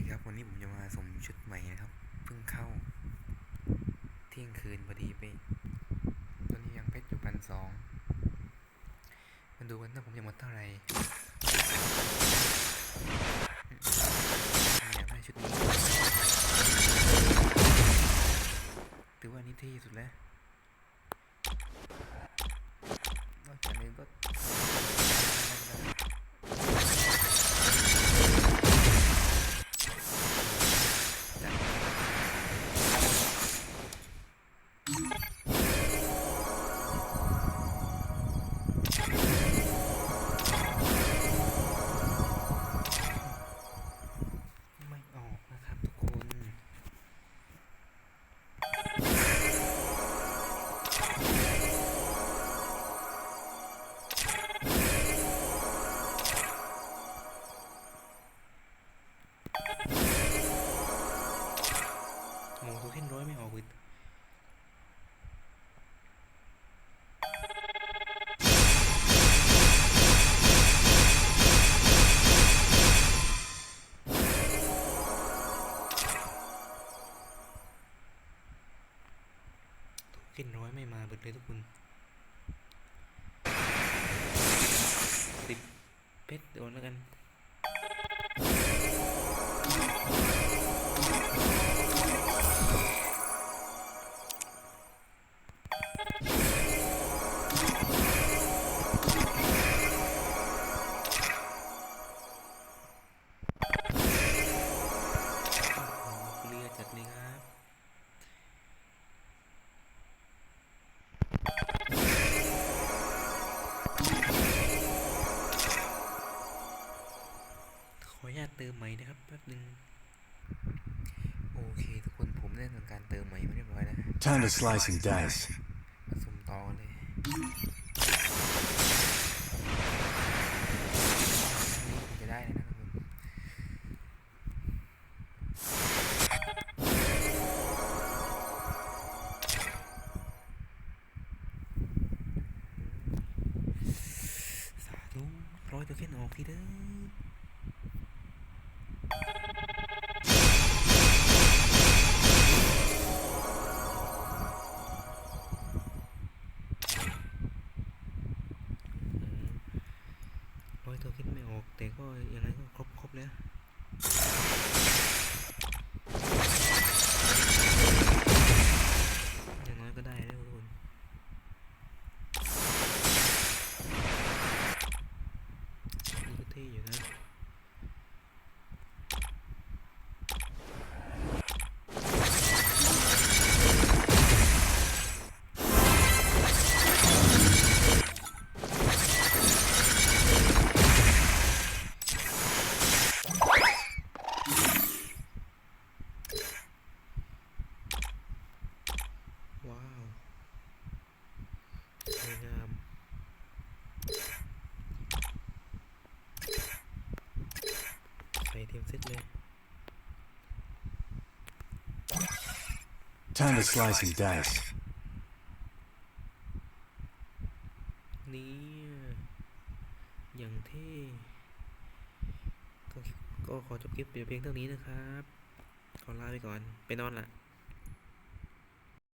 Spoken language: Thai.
ีครับวันนี้ผมจะมาสมชุดใหม่นะครับเพิ่งเข้าเที่ยงคืนพอดีไป ตอนนี้ยังเพชรอยู่พันสองมาดูกันว่าผมจะหมดเท่าไหร่อยากได้ชุดนี้ถือว่านี่เที่สุดแล้วนอกจากนี้ก็ วเข็นร้อยไม่ออกเลยตัวเข็นร้อยไม่มาเบิดเลยทุกคนติดเพชรโดนแล้วกัน เติมใหม่นะครับแป๊บหนึงโอเคทุกคนผมได้ทำการเติมใหม่มาเรียบร้อยแล้ว Time to slice and dice. มาสุ่มต่อเลยนี่จะได้เลยนะครับผมสาธุร้อยตัวแค่นออกทีเด้ออื ตัวคิดไม่ออก แต่ก็ยังไงก็ครบครบแล้วอย่างน้อยก็ได้แล้วทุกคนนี่ก็เท่อยู่นะ ว้าวสวยงาม ใส่ เต็มเซตเลย Time to slice and dice. นี่อย่างเท่ก็ก็ขอจบคลิปเพียงเท่านี้นะครับ ขอลาไปก่อน ไปนอนละ